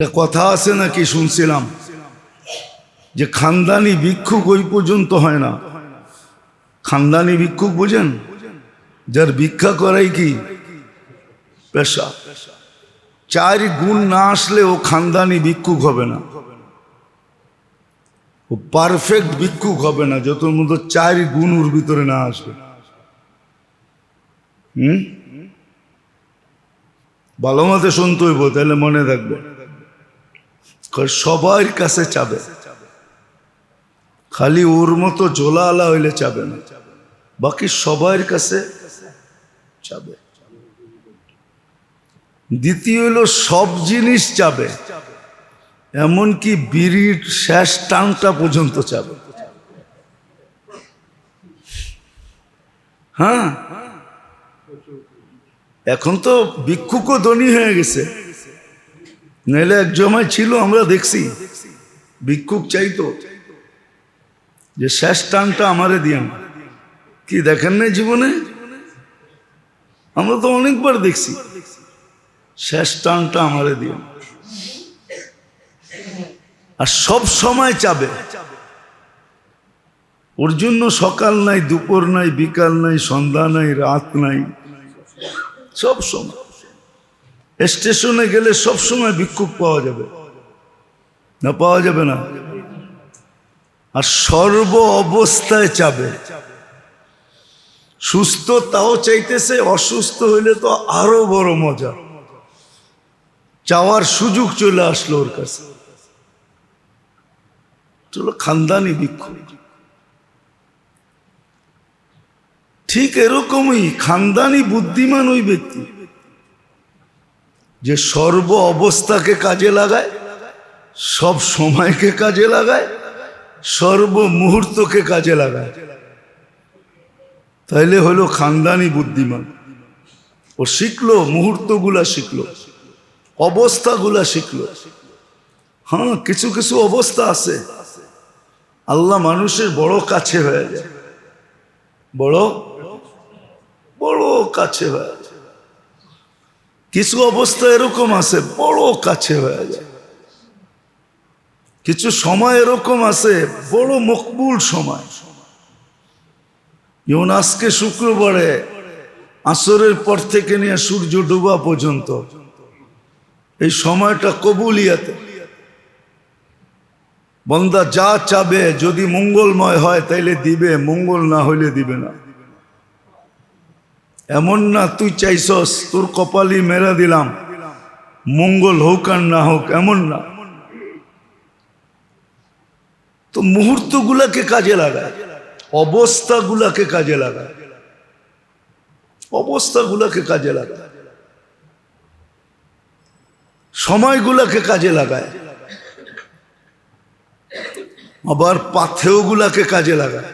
একটা কথা আছে নাকি শুনছিলাম? যে খানদানি ভিক্ষুক ওই পর্যন্ত হয় না। খানদানি ভিক্ষুক বুঝেন? যার ভিক্ষা করাই কি? পেশা। চার গুণ না আসলে ও খানদানি ভিক্ষুক হবে না। ও পারফেক্ট ভিক্ষুক হবে না যত মতো চার গুণ ওর ভিতরে না আসবে। হুম? ভালো মতো শুনতে হইব, তাহলে মনে থাকবে। সবার কাছে চাবে। খালি ওর মতো জোলা আলা হইলে চাবে না। বাকি সবার কাছে চাবে। দ্বিতীয় হলো সব জিনিস চাবে। এমনকি বিড়ির শেষ টানটা পর্যন্ত চাবে। হ্যাঁ? এখন তো ভিক্ষুকও ধনী হয়ে গেছে। নাহলে এক জমায় ছিল, আমরা দেখছি। ভিক্ষুক চাইতো যে শেষ টানটা আমারে দিয়েন। কি দেখেন না জীবনে? আমরা তো অনেকবার দেখছি। শেষ টানটা আমারে দিয়েন। আর সব সময় চাবে। ওর জন্য সকাল নাই, দুপুর নাই, বিকাল নাই, সন্ধ্যা নাই, রাত নাই, সব সময়। স্টেশনে গেলে সব সময় ভিক্ষুক পাওয়া যাবে। না পাওয়া যাবে না। আর সর্ব অবস্থায় চাবে সুস্থ তাও চাইতেছে, অসুস্থ হইলে তো আরও বড় মজা। চাওয়ার সুযোগ চলে আসলো ওর কাছে। চলো খানদানি ভিক্ষুক ঠিক এরকমই খানদানি বুদ্ধিমান ওই ব্যক্তি। যে সর্ব অবস্থাকে কাজে লাগায়, সব সময়কে কাজে লাগায়, সর্ব মুহূর্তকে কাজে লাগায়। তাইলে হলো খানদানি বুদ্ধিমান। ও শিখলো, মুহূর্তগুলা শিখলো, অবস্থাগুলা শিখলো। হ্যাঁ কিছু কিছু অবস্থা আছে। আল্লাহ মানুষের বড় কাছে হয়ে যায়। বড়? বড় কাছে হয়ে কিছু অবস্থা এরকম আছে, বড় কাছে হয়ে যায়। কিছু সময় এরকম আছে, বড় মকবুল সময়। যেমন আজকে শুক্রবারে আসরের পর থেকে নিয়ে সূর্য ডুবা পর্যন্ত, এই সময়টা কবুলিয়াতে। বন্দা যা চাবে, যদি মঙ্গলময় হয়, তাইলে দিবে, মঙ্গল না হইলে দিবে না। এমন না তুই চাইছস, তোর কপালি মেরা দিলাম। মঙ্গল হোক আর না হোক, এমন না। তো মুহূর্তগুলাকে কাজে লাগায়, অবস্থাগুলাকে কাজে লাগায়, অবস্থাগুলাকে কাজে লাগায়, সময়গুলাকে কাজে লাগায়, আবার পাথেওগুলাকে কাজে লাগায়।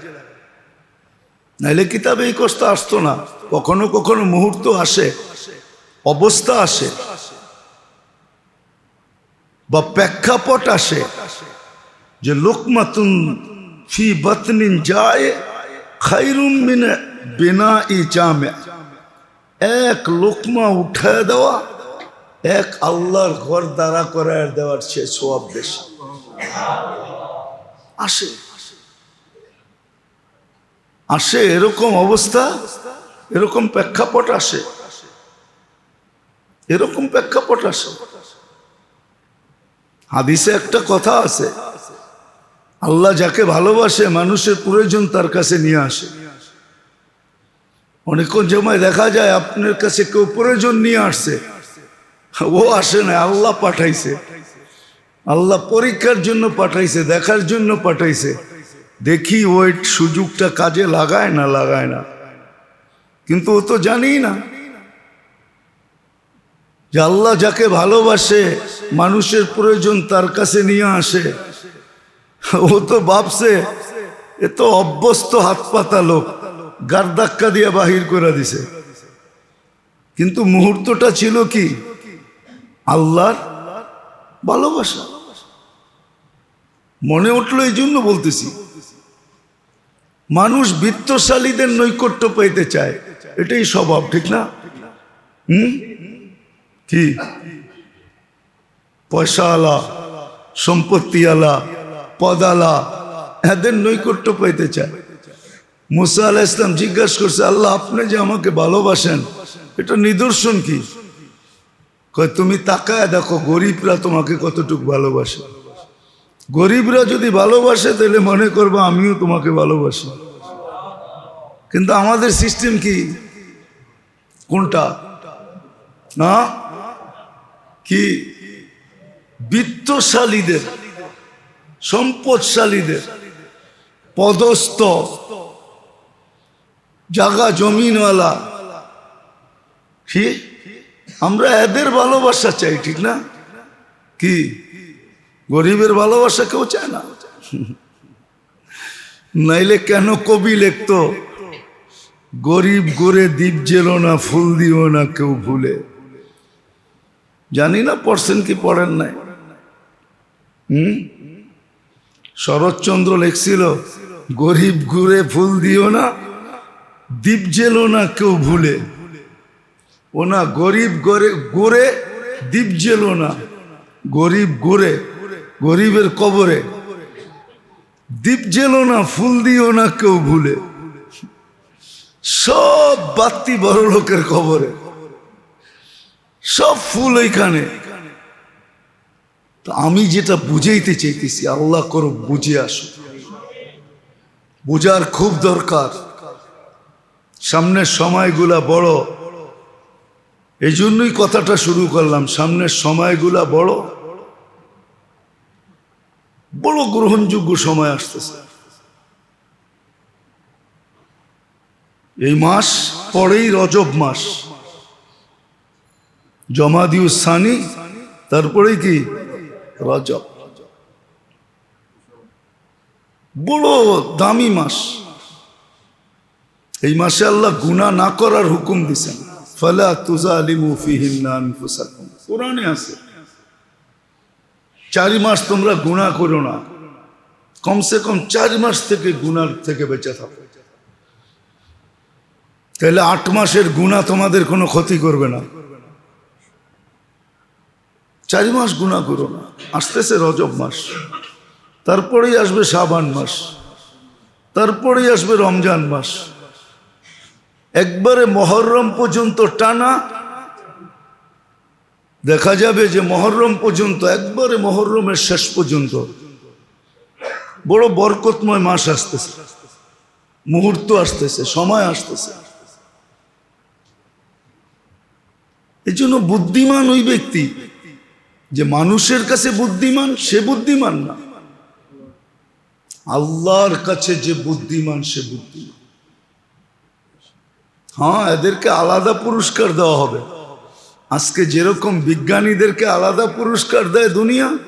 নাইলে কিতাবে এই কষ্ট আসতো না। কখনো কখনো মুহূর্ত আসে, অবস্থা আসে, বা প্রেক্ষাপট আসে যে লোকমাতুন ফি বাতনিন যায় খাইরুম মিনে বিনা ই জামে। এক লোকমা উঠায় দেওয়া, এক আল্লাহর ঘর দাঁড়া করায় দেওয়ার সে সব বেশি। আসে। আসে এরকম অবস্থা, এরকম প্রেক্ষাপট আসে। এরকম প্রেক্ষাপট আসে। হাদিসে একটা কথা আছে, আল্লাহ যাকে ভালোবাসে মানুষের প্রয়োজন তার কাছে নিয়ে আসে। অনেকক্ষণ জমায় দেখা যায় আপনার কাছে কেউ প্রয়োজন নিয়ে আসছে, ও আসে না, আল্লাহ পাঠাইছে। আল্লাহ পরীক্ষার জন্য পাঠাইছে, দেখার জন্য পাঠাইছে। দেখি ওই সুযোগটা কাজে লাগায় না লাগায় না। কিন্তু ও তো জানি না যে আল্লাহ যাকে ভালোবাসে, মানুষের প্রয়োজন তার কাছে নিয়ে আসে। ও তো ভাবছে, এ তো অভ্যস্ত হাত পাতা লোক, গার ধাক্কা দিয়ে বাহির করে দিছে। কিন্তু মুহূর্তটা ছিল কি? আল্লাহর ভালোবাসা। মনে উঠল এই জন্য বলতেছি। মানুষ বৃত্তশালীদের নৈকট্য পেতে চায়। এটাই স্বভাব, ঠিক না? হুম? কি? পয়সা আলা পয়সাওয়ালা, সম্পত্তিওয়ালা পদালা এদের নৈকট্য পেতে চায়। মুসা আলাহ ইসলাম জিজ্ঞাসা করছে, আল্লাহ, আপনি যে আমাকে ভালোবাসেন, এটা নিদর্শন কি? তুমি তাকায় দেখো, গরিবরা তোমাকে কতটুকু ভালোবাসে? গরিবরা যদি ভালোবাসে, তাহলে মনে করব আমিও তোমাকে ভালোবাসি। কিন্তু আমাদের সিস্টেম কি? কোনটা? না? কি? বিত্তশালীদের, সম্পদশালীদের, পদস্থ, জাগা জমিনওয়ালা। কি? আমরা এদের ভালোবাসা চাই, ঠিক না? কি? গরিবের ভালোবাসা কেউ চায় না। নাইলে কেন কবি লিখতো, গরিব গড়ে দ্বীপ জেলো না, ফুল দিও না কেউ ভুলে। জানি না পড়ছেন কি পড়েন নাই। হুম? শরৎচন্দ্র লিখছিল, গরিব ঘুরে ফুল দিও না দ্বীপ জেলো না কেউ ভুলে। ও না, গরিব গড়ে গড়ে দ্বীপ জেলো না, গরিব গড়ে গরিবের কবরে। দ্বীপ জেলো না, ফুল দিও না কেউ ভুলে। সব বাত্তি বড় লোকের কবরে। সব ফুল ওইখানে। আমি যেটা বুঝাইতে চাইতেছি, আল্লাহ করো বুঝে আসো বোঝার খুব দরকার। সামনের সময়গুলা বড়। এই জন্যই কথাটা শুরু করলাম, সামনের সময়গুলা বড়। বড় গ্রহণযোগ্য সময় আসতেছে। এই মাস পরেই রজব মাস। জমাদিউ সানি, তারপরেই কি? রজব। বড় দামি মাস। এই মাসে আল্লাহ গুনাহ না করার হুকুম দিছেন। ফালা তুজালিমু ফিহিন্না আনফুসাকুম। কোরআনে আছে। চারি মাস তোমরা গুনাহ করো না। কমসে কম চার মাস থেকে গুনার থেকে বেঁচে থাকো। তাহলে আট মাসের গুণা তোমাদের কোনো ক্ষতি করবে না। চারি মাস গুণা করো না। আসতেছে রজব মাস। তারপরেই আসবে সাবান মাস। তারপরেই আসবে রমজান মাস। একবারে মহরম পর্যন্ত টানা দেখা যাবে যে মহরম পর্যন্ত, একবারে মহরমের শেষ পর্যন্ত, বড় বরকতময় মাস আসতেছে। মুহূর্ত আসতেছে, সময় আসতেছে। এই জন্য বুদ্ধিমান ওই ব্যক্তি, যে মানুষের কাছে বুদ্ধিমান, সে বুদ্ধিমান না। আল্লাহর কাছে যে বুদ্ধিমান, সে বুদ্ধিমান। হ্যাঁ এদেরকে আলাদা পুরস্কার দেওয়া হবে। আজকে যেরকম বিজ্ঞানীদেরকে আলাদা পুরস্কার দেয় দুনিয়া,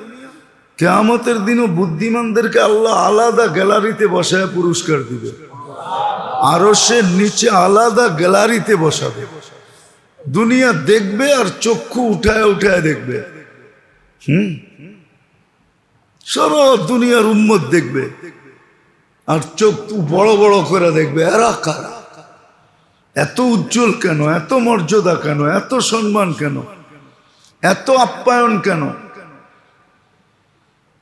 কেয়ামতের দিনও বুদ্ধিমানদেরকে আল্লাহ আলাদা গ্যালারিতে বসায় পুরস্কার দিবে। আরও সে নিচে আলাদা গ্যালারিতে বসাবে। দুনিয়া দেখবে আর চক্ষু উঠায় উঠায় দেখবে। হুম? সারা দুনিয়ার উম্মত দেখবে। আর চোখ বড় বড় করে দেখবে। এরা কারা? এত উজ্জ্বল কেন? এত মর্যাদা কেন? এত সম্মান কেন? এত আপ্যায়ন কেন?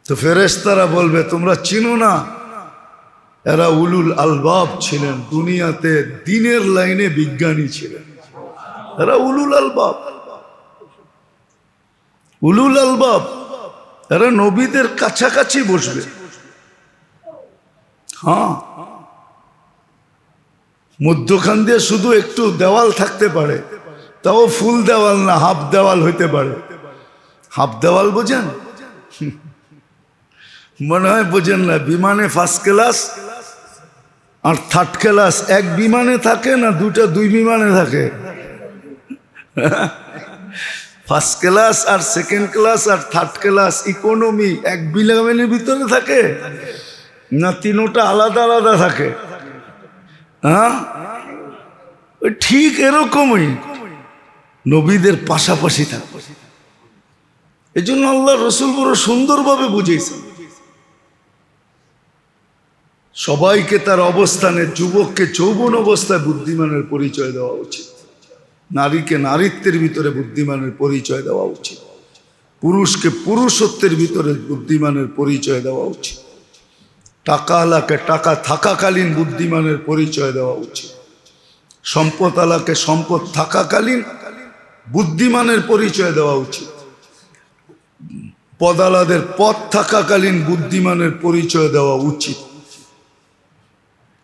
তো ফেরেশতারা বলবে, তোমরা চিনো না? এরা উলুল আলবাব ছিলেন, দুনিয়াতে দিনের লাইনে বিজ্ঞানী ছিলেন। এরা উলুল আলবাব। উলুল আলবাব, এরা নবীদের কাছাকাছি বসবে। হ্যাঁ। মধ্যখান দিয়ে শুধু একটু দেওয়াল থাকতে পারে। তাও ফুল দেওয়াল না, হাফ দেওয়াল হইতে পারে। হাফ দেওয়াল বোঝেন? মনে হয় বোঝেন না, বিমানে ফার্স্ট ক্লাস আর থার্ড ক্লাস এক বিমানে থাকে না দুটা দুই বিমানে থাকে? ফার্স্ট ক্লাস আর সেকেন্ড ক্লাস আর থার্ড ক্লাস ইকোনমি এক বিমানের ভিতরে থাকে? না তিনোটা আলাদা আলাদা থাকে? হ্যাঁ? ঠিক এরকমই। নবীদের পাশাপাশি থাকবে এই জন্য আল্লাহ রসুল বড় সুন্দরভাবে বুঝেছেন সবাইকে তার অবস্থানে যুবককে যৌবন অবস্থায় বুদ্ধিমানের পরিচয় দেওয়া উচিত। নারীকে নারীত্বের ভিতরে বুদ্ধিমানের পরিচয় দেওয়া উচিত। পুরুষকে পুরুষত্বের ভিতরে বুদ্ধিমানের পরিচয় দেওয়া উচিত। টাকা টাকা থাকাকালীন বুদ্ধিমানের পরিচয় দেওয়া উচিত। সম্পদ আলাকে সম্পদ থাকাকালীন বুদ্ধিমানের পরিচয় দেওয়া উচিত। পদালাদের পথ থাকাকালীন বুদ্ধিমানের পরিচয় দেওয়া উচিত।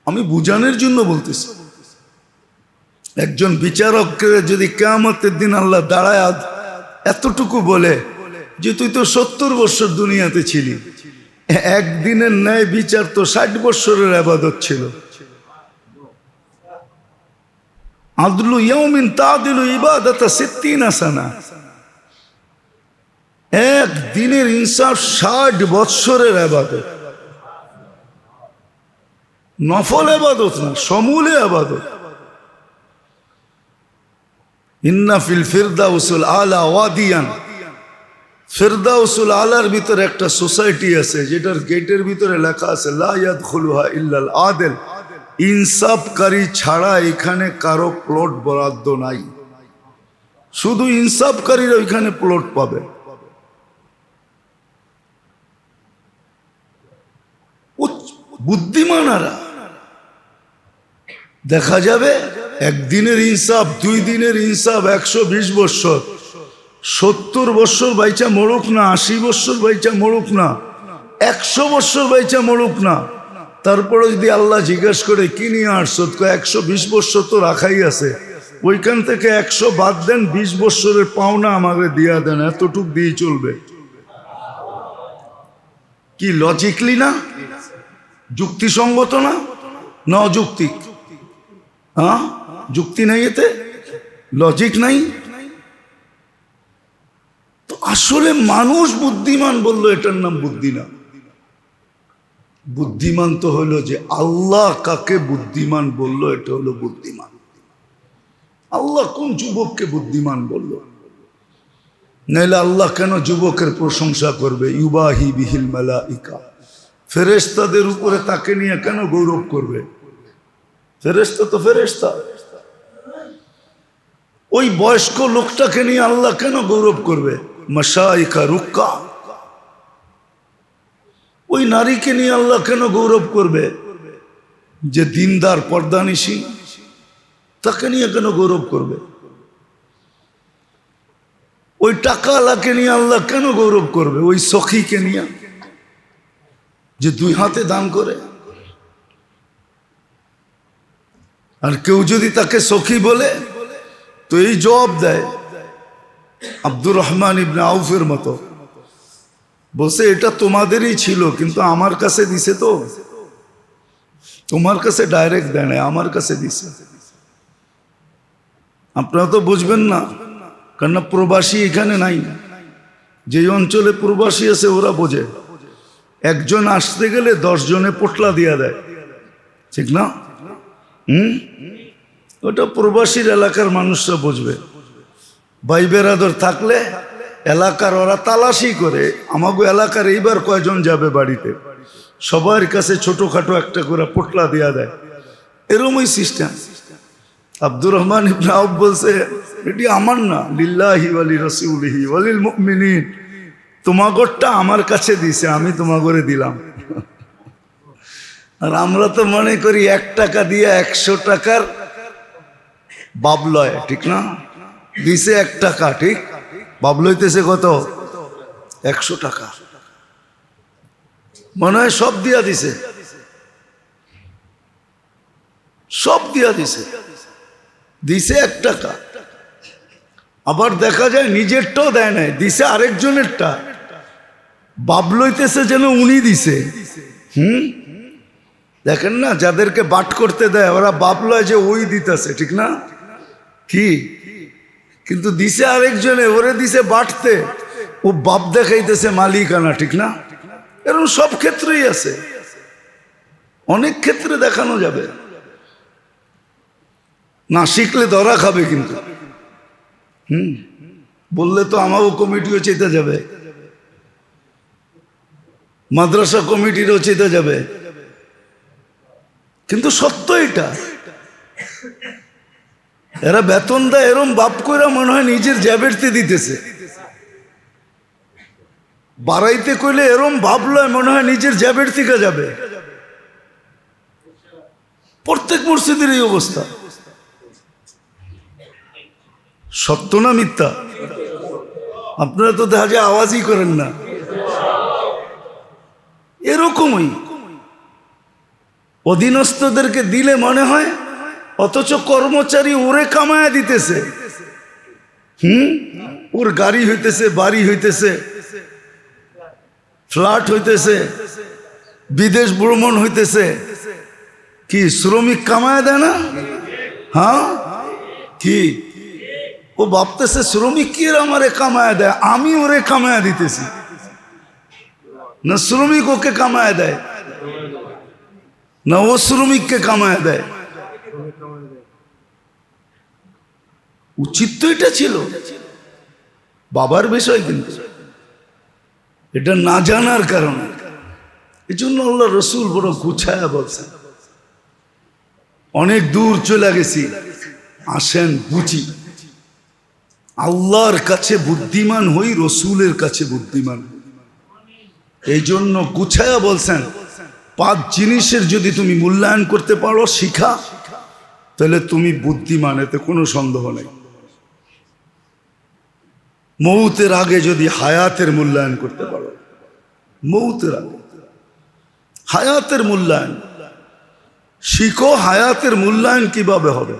আমি বুঝানোর জন্য বলতেছি। একজন বিচারককে যদি কেয়ামতের দিন আল্লাহ দাঁড়ায়, এতটুকু বলে যে, তুই তো সত্তর বছর দুনিয়াতে ছিলি। একদিনের ন্যায় বিচার তো ষাট বৎসরের আবাদত ছিল। আদলু ইয়মিন তাদিলু ইবাদত সিদ্দিন আসানা এক দিনের ইনসাফ ষাট বৎসরের আবাদত। নফল আবাদত না, সমূলে আবাদত। ইন্না ফিল ফিরদাউসুল আলা ওয়াদিয়ান। ফিরদাউসুল আলার ভিতরে একটা সোসাইটি আছে, যেটার গেটের ভিতরে লেখা আছে, লা ইয়াদখুলুহা ইল্লাল আদেল। ইনসাফকারী ছাড়া এখানে কারও প্লট বরাদ্দ নাই। শুধু ইনসাফকারীরা ওইখানে প্লট পাবে। বুদ্ধিমানারা, দেখা যাবে, একদিনের ইনসাফ, দুই দিনের ইনসাফ, একশো বিশ বৎসর। সত্তর বৎসর বাইচা মরুক না, আশি বৎসর বাইচা মরুক না, একশো বৎসর বাইচা মরুক না। তারপরে যদি আল্লাহ জিজ্ঞেস করে, কি নিয়ে আসছো? একশো বিশ বৎসর তো রাখাই আছে। ওইখান থেকে একশো বাদ দেন, বিশ বৎসরের পাওনা আমাকে দিয়া দেন, এতটুক দিয়ে চলবে। কি লজিকলি না? যুক্তিসঙ্গত না? না হ্যাঁ? যুক্তি নাই এতে? লজিক নাই? আসলে মানুষ বুদ্ধিমান বলল এটার নাম বুদ্ধি না বুদ্ধিমান তো হলো যে আল্লাহ কাকে বুদ্ধিমান বলল, এটা হলো বুদ্ধিমান। আল্লাহ কোন যুবককে বুদ্ধিমান বলল? নাইলে আল্লাহ কেন যুবকের প্রশংসা করবে? ইউবাহি বিহিল মেলা ইকা ফেরেশতাদের উপরে তাকে নিয়ে কেন গৌরব করবে? ফেরেশতা তো ফেরেশতা। ওই বয়স্ক লোকটাকে নিয়ে আল্লাহ কেন গৌরব করবে? মশাইকা রুক্কা। ওই নারীকে নিয়ে আল্লাহ কেন গৌরব করবে? যে দিনদার পর্দানিসী তাকে নিয়ে কেন গৌরব করবে? ওই টাকা আলাকে নিয়ে আল্লাহ কেন গৌরব করবে? ওই সখীকে নিয়ে যে দুই হাতে দান করে। আর কেউ যদি তাকে সখী বলে, তো এই জবাব দেয় আব্দুর রহমান ইবনে আউফের মতো। বলছে, এটা তোমাদেরই ছিল, কিন্তু আমার কাছে দিছে তো। তোমার কাছে ডাইরেক্ট দেয় নাই, আমার কাছে দিছে। আপনারা তো বুঝবেন না, কেননা প্রবাসী এখানে নাই। যে অঞ্চলে প্রবাসী আছে, ওরা বোঝে। একজন আসতে গেলে দশ জনে পোটলা দিয়া দেয়। ঠিক না? হুম? ওটা প্রবাসীর এলাকার মানুষরা বুঝবে। ভাই বেরাদর থাকলে এলাকার ওরা তালাশি করে, আমাগো এলাকার এইবার কয়জন যাবে বাড়িতে? সবার কাছে ছোটখাটো একটা করে পোটলা দেওয়া দেয়। এরমই সিস্টেম। আব্দুর রহমান ইবনে বলছে, এটি আমার না, লিল্লাহি ওয়ালি রসুলিহি ওয়ালিল মুমিনিন তোমাগরটা আমার কাছে দিছে, আমি তোমাগরে দিলাম। আর আমরা তো মনে করি এক টাকা দিয়ে একশো টাকার বাবলয়, ঠিক না? দিছে এক টাকা, ঠিক? বাবলইতেছে কত? একশো টাকা। মনে হয় সব দিয়া দিছে। সব দিয়া দিছে। দিছে এক টাকা। আবার দেখা যায় নিজেরটাও দেয় নাই, দিছে আরেকজনেরটা। বাবলইতেছে যেন উনি দিছে। হুম? দেখেন না, যাদেরকে বাট করতে দেয়, ওরা বাবলয় যে ওই দিতেছে, ঠিক না? কি? কিন্তু দিছে আরেকজনে, ওরে দিছে বাটতে। ও বাপ দেখাইতেছে মালিকানা, ঠিক না? এরকম সব ক্ষেত্রেই আছে। অনেক ক্ষেত্রে দেখানো যাবে। না শিখলে ধরা খাবে কিন্তু। হুম? বললে তো আমারও কমিটিও চেতে যাবে। মাদ্রাসা কমিটিরও চেতে যাবে। কিন্তু সত্য এটা। এরা বেতন দেয়, এরম বাপ কইরা মনে হয় নিজের জ্যাবেরতে দিতেছে। বাড়াইতে কইলে এরম বাপ ভাবলো মনে হয় নিজের জ্যাবের থেকে যাবে। প্রত্যেক মসজিদের এই অবস্থা। সত্য না মিথ্যা? আপনারা তো দেখা যায় আওয়াজই করেন না। এরকমই। অধীনস্থদেরকে দিলে মনে হয় অথচ কর্মচারী ওরে কামায়া দিতেছে। হুম? ওর গাড়ি হইতেছে, বাড়ি হইতেছে। ফ্ল্যাট হইতেছে। বিদেশ ভ্রমণ হইতেছে। কি শ্রমিক কামায় দেয় না? হ্যাঁ? কি? ও ভাবতেছে শ্রমিক কি আমারে কামায় দেয়? আমি ওরে কামায় দিতেছি। না শ্রমিক ওকে কামায় দেয়? না ও শ্রমিককে কামায় দেয়? উচিত তো এটা ছিল। বাবার বিষয় কিন্তু। এটা না জানার কারণে। এই জন্য আল্লাহ রসুল বড় গুছায়া বলছেন। অনেক দূর চলে গেছি। আসেন বুঝি। আল্লাহর কাছে বুদ্ধিমান হই, রসুলের কাছে বুদ্ধিমান। এই জন্য গুছায়া বলছেন, পাঁচ জিনিসের যদি তুমি মূল্যায়ন করতে পারো, শিখা, তাহলে তুমি বুদ্ধিমান, এতে কোনো সন্দেহ নেই। মৌতের আগে যদি হায়াতের মূল্যায়ন করতে পারো। মৌতের আগে। হায়াতের মূল্যায়ন। শিখো হায়াতের মূল্যায়ন কীভাবে হবে।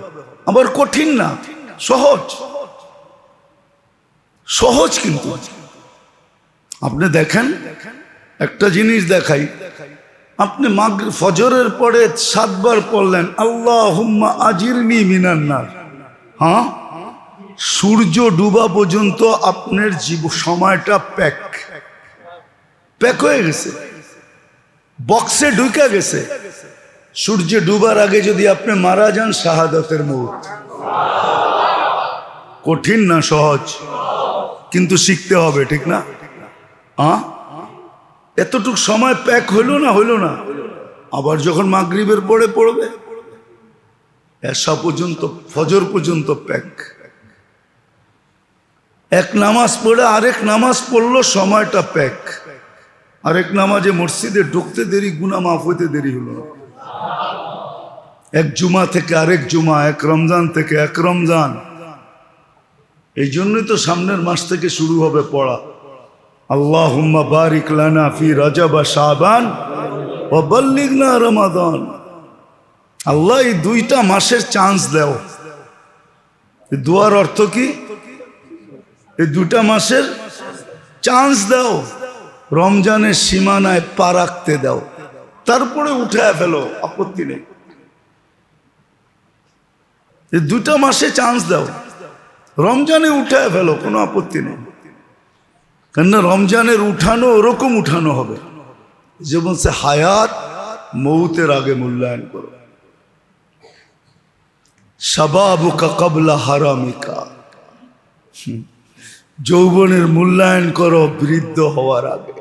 আবার কঠিন না, সহজ। সহজ কিন্তু। আপনি দেখেন, একটা জিনিস দেখাই। আপনি মাগ ফজরের পরে সাতবার পড়লেন আল্লাহ আজিরনি মিনান্নার হ্যাঁ? সূর্য ডুবা পর্যন্ত আপনার জীব সময়টা প্যাক প্যাক হয়ে গেছে। বক্সে ঢুকে গেছে। সূর্য ডুবার আগে যদি আপনি মারা যান, শাহাদতের মুহূর্ত কঠিন না, সহজ। কিন্তু শিখতে হবে, ঠিক না? আ? এতটুক সময় প্যাক হইল না হইল না? আবার যখন মাগরিবের পরে পড়বে? এসা পর্যন্ত, ফজর পর্যন্ত প্যাক এক নামাজ পড়ে আরেক নামাজ পড়ল, সময়টা প্যাক। আরেক নামাজে মসজিদে ঢুকতে দেরি গুনা মাফ হইতে দেরি হলো এক জুমা থেকে আরেক জুমা, এক রমজান থেকে এক রমজান। এই জন্যই তো সামনের মাস থেকে শুরু হবে পড়া। আল্লাহ বারিক লানা ফি রজব শাবান ও বল্লিগনা রমাদান। আল্লাহ এই দুইটা মাসের চান্স দেও। দুয়ার অর্থ কি? এই দুটা মাসের চান্স দাও। রমজানের সীমানায় পা রাখতে দাও। তারপরে উঠে ফেলো, আপত্তি নেই। দুটা মাসে চান্স দাও। রমজানে উঠে ফেলো, কোনো আপত্তি নেই। কেননা রমজানের উঠানো ওরকম উঠানো হবে। যেমন বলছে, হায়াত মৌতের আগে মূল্যায়ন করো। সাবাবুকা কবলা হারামিকা। হুম। যৌবনের মূল্যায়ন করো, বৃদ্ধ হওয়ার আগে।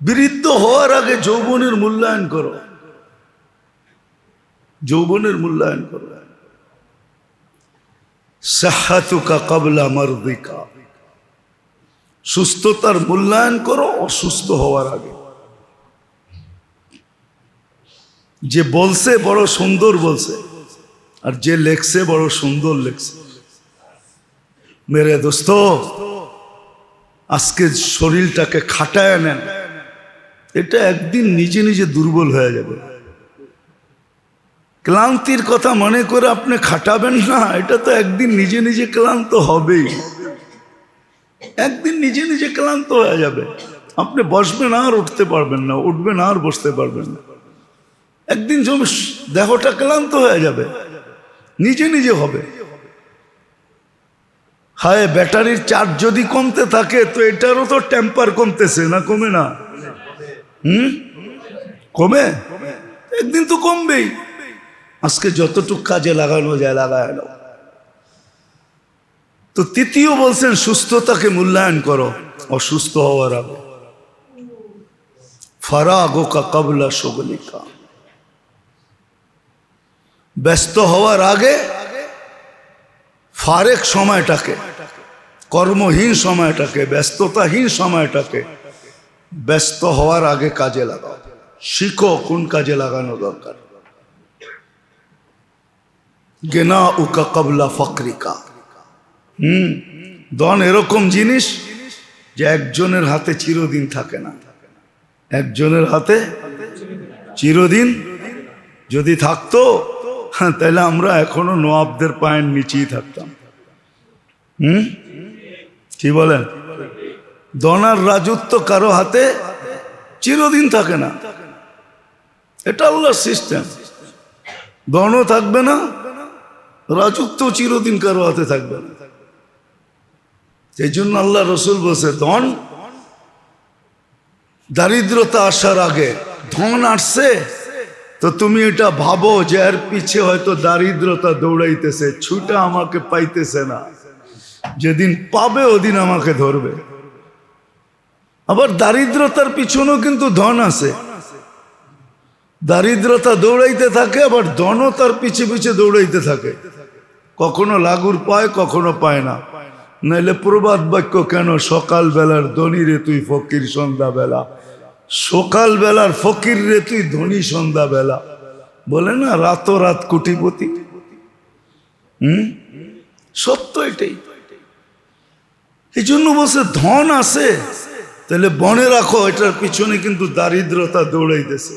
বৃদ্ধ হওয়ার আগে যৌবনের মূল্যায়ন করো। যৌবনের মূল্যায়ন করো। সাহাতুকা কবলা মর্দিকা। সুস্থতার মূল্যায়ন করো, অসুস্থ হওয়ার আগে। যে বলছে বড় সুন্দর বলছে, আর যে লেখছে বড় সুন্দর লেখছে। মেরে দোস্ত, আজকে শরীরটাকে খাটায় নেন। এটা একদিন নিজে নিজে দুর্বল হয়ে যাবে। ক্লান্তির কথা মনে করে আপনি খাটাবেন না, এটা তো একদিন নিজে নিজে ক্লান্ত হবেই। একদিন নিজে নিজে ক্লান্ত হয়ে যাবে। আপনি বসবেন আর উঠতে পারবেন না, উঠবেন আর বসতে পারবেন না। একদিন জমি দেহটা ক্লান্ত হয়ে যাবে। নিজে নিজে হবে। হায়, ব্যাটারির চার্জ যদি কমতে থাকে, তো এটারও তো টেম্পার কমতেছে না, কমে না? হুম? কমে? একদিন তো কমবেই। আজকে যতটুক কাজে লাগানো যায়, লাগায় তো তৃতীয় বলছেন, সুস্থতাকে মূল্যায়ন করো, অসুস্থ হওয়ার আগে। ফারাগোকা কবলা সগলিকা ব্যস্ত হওয়ার আগে ফারেক সময়টাকে কর্মহীন সময়টাকে ব্যস্ততাহীন সময়টাকে ব্যস্ত হওয়ার আগে কাজে লাগাও। শিখো কোন কাজে লাগানো দরকার। গেনা উকা কবলা ফকরিকা। হুম দন এরকম জিনিস যে একজনের হাতে চিরদিন থাকে না। একজনের হাতে চিরদিন যদি থাকতো হ্যাঁ, তাহলে আমরা এখনও নোয়াবদের পায়ের নিচেই থাকতাম। হুম কি বলেন? দনার রাজত্ব কারও হাতে চিরদিন থাকে না। এটা আল্লাহর সিস্টেম দনও থাকবে না রাজত্ব চিরদিন কারও হাতে থাকবে না। সেই জন্য আল্লাহ রসুল বলছে, ধন দারিদ্রতা আসার আগে ধন আসছে, তো তুমি এটা ভাবো যে এর পিছে হয়তো দারিদ্রতা দৌড়াইতেছে, ছুটা আমাকে পাইতেছে না। যেদিন পাবে, ওদিন আমাকে ধরবে। আবার দারিদ্রতার পিছনেও কিন্তু ধন আছে। দারিদ্রতা দৌড়াইতে থাকে, আবার ধনও তার পিছে পিছে দৌড়াইতে থাকে। কখনো লাগুর পায়, কখনো পায় না। নাইলে প্রবাদ বাক্য কেন সকাল বেলার ধনী রে তুই ফকির সন্ধ্যা বেলা সকাল বেলার ফকির রে তুই ধনী সন্ধ্যা বেলা বলে না রাত কোটিপতি। হুম? সত্য এটাই। এই জন্য বলছে ধন আছে। তাহলে বনে রাখো এটার পিছনে কিন্তু দারিদ্রতা দৌড়াইতেছে।